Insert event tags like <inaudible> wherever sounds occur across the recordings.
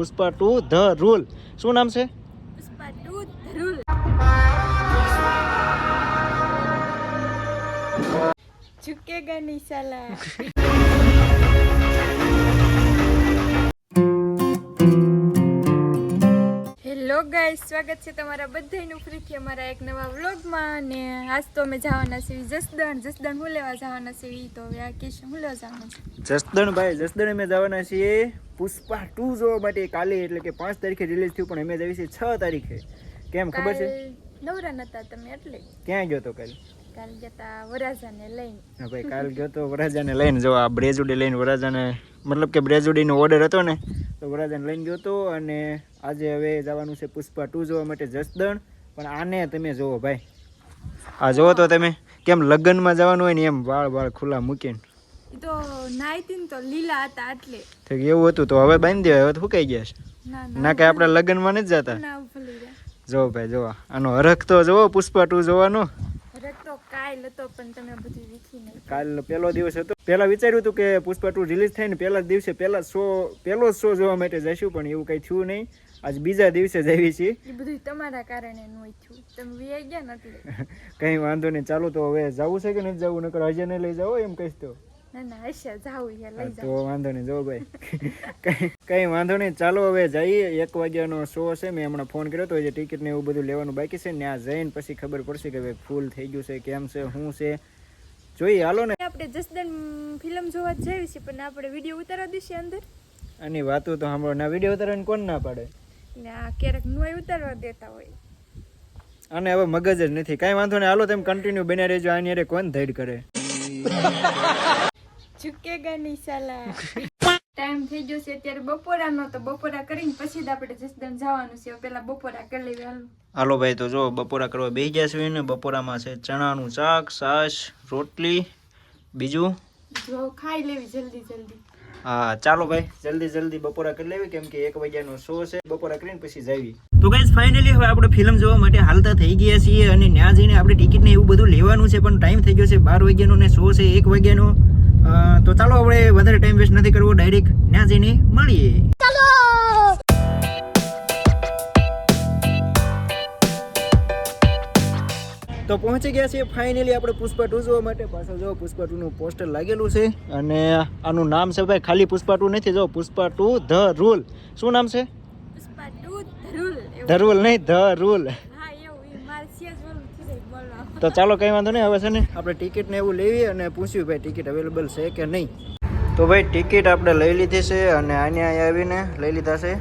Pushpa to the rule. શું નામ છે? પુષ્પા ટુ ધરુલ ઝુકેગા નહીં સાલા હેલો ગાઈસ સ્વાગત છે તમારા બધાનું ફરીથી અમારા એક નવા વ્લોગમાં. ને આજ તો અમે જવાના છીએ જસદણ. જસદણ હું લેવા જવાના છીએ? તો હવે આ કિશ હું લેવા જવાનું છે? જસદણ ભાઈ જસદણ અમે જવાના છીએ. પુષ્પા ટુ જોવા માટે કાલે એટલે કે પાંચ તારીખે રિલીઝ થયું પણ અમે જઈએ છીએ છ તારીખે. કેમ ખબર છે? નવરા નતા તમે એટલે? ક્યાં ગયો તો કાલે? કાલ જતા વરાજાને લઈને. ભાઈ કાલ ગયો તો વરાજાને લઈને. જો આ બ્રેજુડી લઈને વરાજાને મતલબ કે બ્રેજુડીનો ઓર્ડર હતો ને તો વરાજાને લઈને ગયો તો અને આજે હવે જવાનું છે પુષ્પા ટુ જોવા માટે જસદણ. પણ આને તમે જુઓ ભાઈ. આ જોવો તો તમે કેમ લગ્નમાં જવાનું હોય ને એમ વાળ વાળ ખુલ્લા મૂકીને. તો નાઈતીન તો લીલા હતા એટલે તો એવું હતું તો હવે બાંધી દેવાય હવે તો સુકાઈ ગયા છે. ના કે આપણે લગ્નમાં નથી જતા? જો ભાઈ જોવા આનો હરખ તો જોવો પુષ્પા ટુ જોવાનો. કાલ નહીં પહેલો દિવસ હતો. પહેલા વિચાર્યું હતું કે પુષ્પા ટુ રિલીઝ થાય ને પેલા દિવસે પહેલા શો પેલો શો જોવા માટે જઈશું પણ એવું કંઈ થયું નહીં. આજ બીજા દિવસે જઈએ છીએ. એ બધું તમારા કારણે નું થયું. તમે વી ગયા ને એટલે <laughs> વાંધો નહીં. ચાલુ તો હવે જવું છે કે નથી જવું? નકર નહીં લઈ જાઓ એમ કહીશ તો. ના ના હશે જાવું છે હા, લઈ તો વાંધો નહીં જો ભાઈ. કંઈ વાંધો નહીં ચાલો હવે જઈએ. એક વાગ્યાનો શો છે મેં હમણાં ફોન કર્યો તો જે ટિકિટ ને એવું બધું લેવાનું બાકી છે. ને આ જઈને પછી ખબર પડશે કે ભાઈ ફૂલ થઈ ગયું છે કેમ છે શું છે. જોઈએ હાલો ને. આપણે જસદન ફિલ્મ જોવા જઈએ છીએ પણ આપણે વીડિયો ઉતારવા દઈશું અંદર. આની વાતો તો સાંભળો. ના વીડિયો ઉતારવાની કોણ ના પાડે? ના ક્યારેક નોય ઉતારવા દેતા હોય. અને હવે મગજ જ નથી. કાંઈ વાંધો નહીં હાલો તેમ કન્ટિન્યુ બન્યા રહેજો. આની અરે કોણ ધૈડ કરે? ઝુકેગા નહીં સાલા ટાઈમ થઈ ગયો છે અત્યારે બપોરાનો તો બપોરા કરીને પછી જ આપણે જસદણ જવાનું છે. પેલા બપોરા કરી લેવી હાલો. હાલો ભાઈ તો જો બપોરા કરવા બેસી ગયા છે ને બપોરામાં છે ચણાનું શાક છાશ રોટલી બીજું? જો ખાઈ લેવી જલ્દી જલ્દી. હા ચાલો ભાઈ જલ્દી જલ્દી બપોરા કરી લેવી. કેમ કે એક વાગ્યાનો શો છે. બપોરા કરીને પછી જાવી તો ગાઈઝ ફાઇનલી હવે આપણે ફિલ્મ જોવા માટે હાલતા થઈ ગયા છીએ અને ત્યાં જઈને આપણે ટિકિટ ને એવું બધું લેવાનું છે પણ ટાઈમ થઈ ગયો છે બાર વાગ્યાનો ને શો છે એક વાગ્યાનો. તો ચાલો આપણે વધારે ટાઈમ વેસ્ટ નથી કરવો ડાયરેક્ટ ત્યાં જઈને મળીએ તો પહોંચી ગયા છીએ ફાઇનલી આપણે પુષ્પા ટુ જોવા માટે. પાછળ જો પુષ્પા ટુ નું પોસ્ટર લાગેલું છે અને આનું નામ છે ભાઈ ખાલી પુષ્પા ટુ નથી જો પુષ્પા ટુ ધ રૂલ. શું નામ છે? ધરુલ ધ રૂલ નહીં ધ રૂલ. તો ચાલો કંઈ વાંધો નહીં હવે છે ને આપણે ટિકિટ ને એવું લેવી અને પૂછ્યું ભાઈ ટિકિટ અવેલેબલ છે કે નહીં. તો ભાઈ ટિકિટ આપણે લઈ લીધી છે અને અહીંયા આવીને લઈ લીધા છે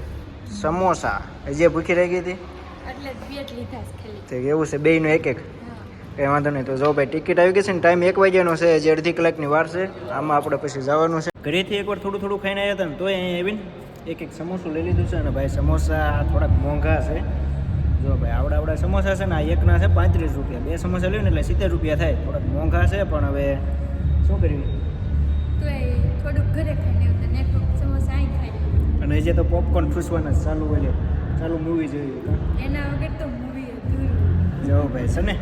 સમોસા. હજી ભૂખી રહી ગઈ હતી? એવું છે બે જ બેયનું એક એક. કઈ વાંધો નહીં તો જો ભાઈ ટિકિટ આવી ગઈ છે ને ટાઈમ એક વાગ્યાનો છે હજી અડધી કલાકની વાર છે. આમાં આપણે પછી જવાનું છે. ઘરેથી એકવાર થોડું થોડું ખાઈને આવ્યા હતા ને તોય અહીંયા આવીને એક એક સમોસું લઈ લીધું છે અને ભાઈ સમોસા થોડાક મોંઘા છે. જો ભાઈ આવડા આવડા સમોસા છે ને આ એકના છે પાંત્રીસ રૂપિયા. બે સમોસા લેવું ને એટલે સિત્તેર રૂપિયા થાય. થોડાક મોંઘા છે પણ હવે શું થોડુંક ઘરે ખાઈ અને જે તો પોપકોર્ન ફૂસવાના જ ચાલુ હોય ચાલુ મૂવી જોયું એના વગર તો મૂવી જો ભાઈ છે ને?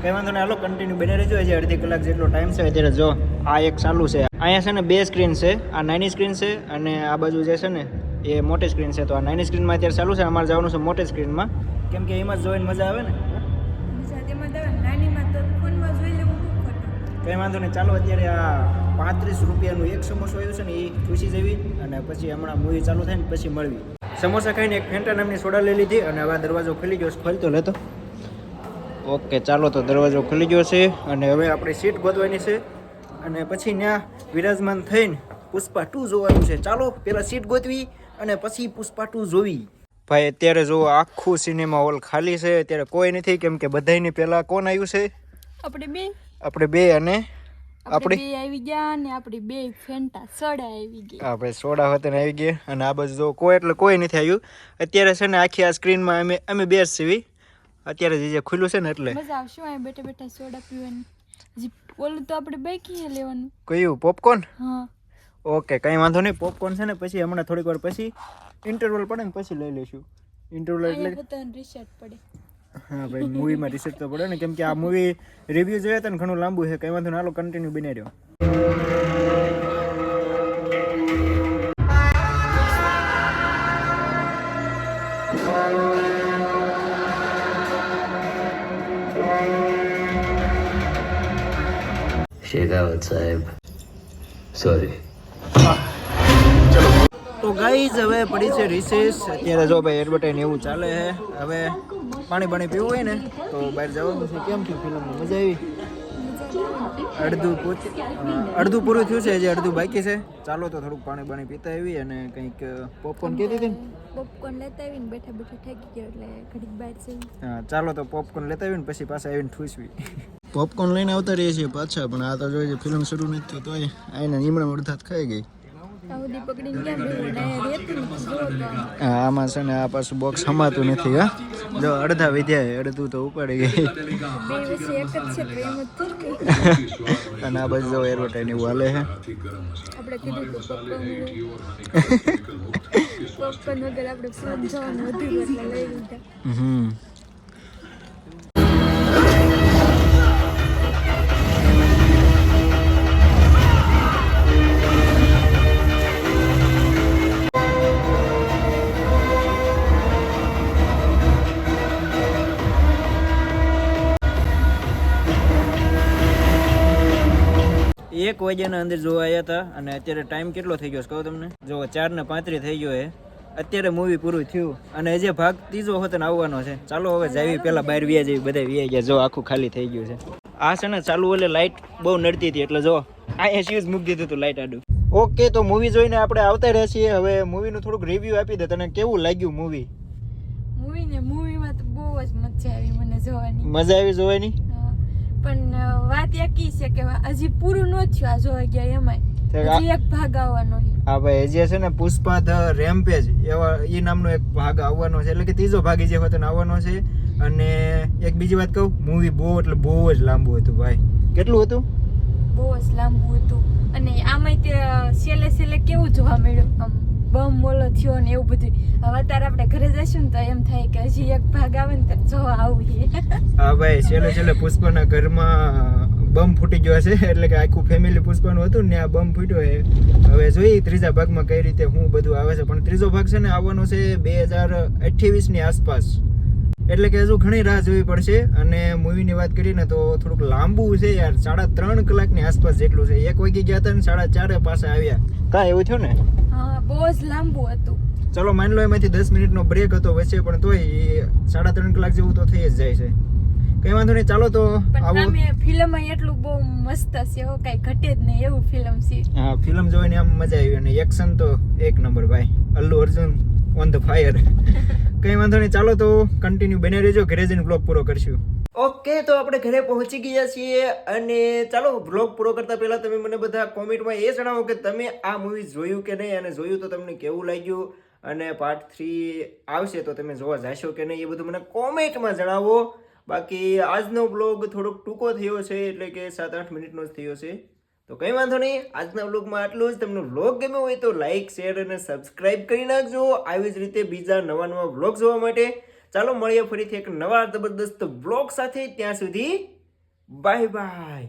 કંઈ વાંધો નહીં હાલો કન્ટિન્યુ બને રહેજો હજી અડધી કલાક જેટલો ટાઈમ છે અત્યારે જો આ એક ચાલુ છે. અહીંયા છે ને બે સ્ક્રીન છે. આ નાની સ્ક્રીન છે અને આ બાજુ જે છે ને એ મોટી સ્ક્રીન છે. તો આ નાની સ્ક્રીનમાં અત્યારે ચાલુ છે અમારે જવાનું છે મોટી સ્ક્રીનમાં કેમ કે એમાં જ જોઈને મજા આવે ને? કંઈ વાંધો નહીં ચાલો અત્યારે આ પાંત્રીસ રૂપિયાનું એક સમોસો આવ્યું છે ને એ ખુશી જેવી અને પછી હમણાં મૂવી ચાલુ થાય ને પછી મળવી. સમોસા ખાઈને એક ફેન્ટા નામની સોડા લઈ લીધી અને હવે દરવાજો ખુલી ગયો ખોલતો લેતો ઓકે ચાલો તો દરવાજો ખુલી ગયો છે અને હવે આપણી સીટ ગોતવાની છે. અને પછી ત્યાં વિરાજમાન થઈને પુષ્પા ટુ જોવાનું છે. ચાલો પહેલાં સીટ ગોતવી અને પછી પુષ્પા ટુ જોવી. ભાઈ અત્યારે જો આખું સિનેમા હોલ ખાલી છે અત્યારે કોઈ નથી કેમ કે બધાની પહેલા કોણ આવ્યું છે? આપણે બે. આપણે બે અને આપણે બે આવી ગયા અને આપણી બે ફેન્ટા સોડા આવી ગઈ આપણે સોડા હોતે આવી ગયા. અને આ બાજુ જો કોઈ એટલે કોઈ નથી આવ્યું. અત્યારે છે ને આખી આ સ્ક્રીનમાં અમે અમે બે સીવી અત્યારે જે જે ખુલ્લું છે ને એટલે. મજા આવશે અહીં બેઠા બેઠા સોડા પીવાની. ઓલું તો આપણે બાઈકી લેવાનું. કયું પોપકોર્ન હા. ઓકે કંઈ વાંધો નહીં. પોપકોર્ન છે ને પછી હમણાં થોડીક વાર પછી ઇન્ટરવલ પડે ને પછી લઈ લઈશું. ઇન્ટરવલ એટલે રિસેટ પડે. હા ભાઈ મૂવીમાં રિસેટ તો પડે ને કેમ કે આ મૂવી રિવ્યુ જોઈએ તો ને ઘણું લાંબુ છે કંઈ વાંધો નહીં. હાલો કન્ટિન્યુ બની રહ્યો. શેખાવત સાહેબ સોરી તો ગાઈઝ હવે પડી છે રિસેસ અત્યારે જો ભાઈ એડવર્ટાઈઝ એવું ચાલે છે હવે પાણી પાણી પીવું હોય ને તો બહાર જવાનું છે. કેમ થયું ફિલ્મમાં? મજા આવી? અડધું પૂછ અડધું પૂરું થયું છે હજી અડધું બાકી છે. ચાલો તો થોડુંક પાણી પાણી પીતા આવી અને કંઈક પોપકોર્ન કીધી હતી ને? પોપકોર્ન લેતા આવીને બેઠા બેઠા થાકી ગયો એટલે ઘડીક બહાર જઈ. હા ચાલો તો પોપકોર્ન લેતા આવીને પછી પાછા આવીને ઠૂસવી પોપકોર્ન લઈને આવતા રહીએ છીએ પાછા પણ આ તો જોઈએ ફિલ્મ શરૂ નથી તોય આઈને નીમણા અડધા ખાઈ ગઈ. આમ. હા આમાં છે ને આ પાછું બોક્સ હમાતું નથી હા. જો અડધા વિદ્યા અડધું તો ઉપાડી ગઈ. અને આ બસ જો એડવર્ટાઈઝ એવું હાલે છે. આપણે એક વાગ્યાના અંદર જોવા આવ્યા હતા અને અત્યારે ટાઈમ કેટલો થઈ ગયો કહું તમને? જો ચાર ને પાંત્રીસ થઈ ગયો એ અત્યારે મૂવી પૂરું થયું અને હજી ભાગ ત્રીજો હોત ને આવવાનો છે. ચાલો હવે જાવી પેલા બહાર વ્યા જેવી બધા વ્યા ગયા. જો આખું ખાલી થઈ ગયું છે. આ છે ને ચાલુ એટલે લાઇટ બહુ નડતી હતી એટલે જો આ શ્યુઝ મૂકી દીધું હતું લાઇટ આડું. ઓકે તો મૂવી જોઈને આપણે આવતા રહ્યા છીએ. હવે મૂવીનું થોડુંક રિવ્યુ આપી દે તને કેવું લાગ્યું મૂવી મૂવી ને મૂવીમાં તો બહુ જ મજા આવી મને જોવાની. મજા આવી જોવાની. પણ વાત એક છે કે હજી પૂરું ન થયું આ જોવા ગયા એમાંય. હજી એક ભાગ આવવાનો છે. હા ભાઈ જે છે ને પુષ્પા ધ રેમ્પેજ એવા એ નામનો એક ભાગ આવવાનો છે. એટલે કે ત્રીજો ભાગ જે હતો આવવાનો છે. અને એક બીજી વાત કહું મૂવી બહુ એટલે બહુ જ લાંબુ હતું ભાઈ. કેટલું હતું? બહુ જ લાંબુ હતું. અને આમાંય તે છેલ્લે છેલ્લે કેવું જોવા મળ્યું આમ? બમ મોલો થયો ને એવું બધું. હવે અત્યારે આપણે ઘરે જઈશું તો એમ થાય કે હજી એક ભાગ આવે ને તો જોવા આવીએ. હા ભાઈ, છેલ્લે છેલ્લે પુષ્પાના ઘરમાં બમ ફૂટી ગયો છે એટલે કે આખું ફેમિલી પુષ્પાનું હતું ને આ બમ ફૂટ્યો છે. હવે જોઈએ ત્રીજા ભાગમાં કઈ રીતે હું બધું આવે છે. પણ ત્રીજો ભાગ છે ને, આવવાનો છે બે હજાર અઠ્યાવીસની આસપાસ. એટલે કે હજુ ઘણી રાહ જોવી પડશે. અને મૂવીની વાત કરીએ ને તો થોડુંક લાંબુ છે યાર. સાડા ત્રણ કલાકની આસપાસ જેટલું છે. એક વાગી ગયા હતા ને સાડા ચારે પાસે આવ્યા. કાં એવું થયું ને? હા બહુ જ લાંબુ હતું. ચલો માની લો એમાંથી દસ મિનિટનો બ્રેક હતો વચ્ચે પણ તોય સાડા ત્રણ કલાક જેવું તો થઈ જ જાય છે. કઈ વાંધો નહીં ચાલો તો આવું. ફિલ્મ એટલું બહુ મસ્ત છે હો કઈ ઘટે જ નહીં એવું ફિલ્મ છે. હા ફિલ્મ જોઈને આમ મજા આવી અને એક્શન તો એક નંબર ભાઈ. Allu Arjun. On the fire કઈ વાંધો નહીં ચાલો તો કન્ટિન્યુ બને રહેજો ઘરે જઈને બ્લોગ પૂરો કરશું. ઓકે તો આપણે ઘરે પહોંચી ગયા છીએ અને ચાલો બ્લોગ પૂરો કરતા પહેલા તમે મને બધા કોમેન્ટમાં એ જણાવો કે તમે આ મૂવી જોયું કે નહીં? અને જોયું તો તમને કેવું લાગ્યું? અને પાર્ટ થ્રી આવશે તો તમે જોવા જશો કે નહીં એ બધું મને કોમેન્ટમાં જણાવો. બાકી આજનો બ્લોગ થોડોક ટૂંકો થયો છે એટલે કે સાત આઠ મિનિટનો જ થયો છે. તો કંઈ વાંધો નહીં, આજના વ્લોગમાં આટલું જ. તમને વ્લોગ ગમ્યો હોય તો લાઈક શેર અને સબસ્ક્રાઇબ કરી નાખજો. આવી જ રીતે બીજા નવા નવા વ્લોગ જોવા માટે. ચાલો મળીએ ફરીથી એક નવા જબરદસ્ત વ્લોગ સાથે. ત્યાં સુધી બાય બાય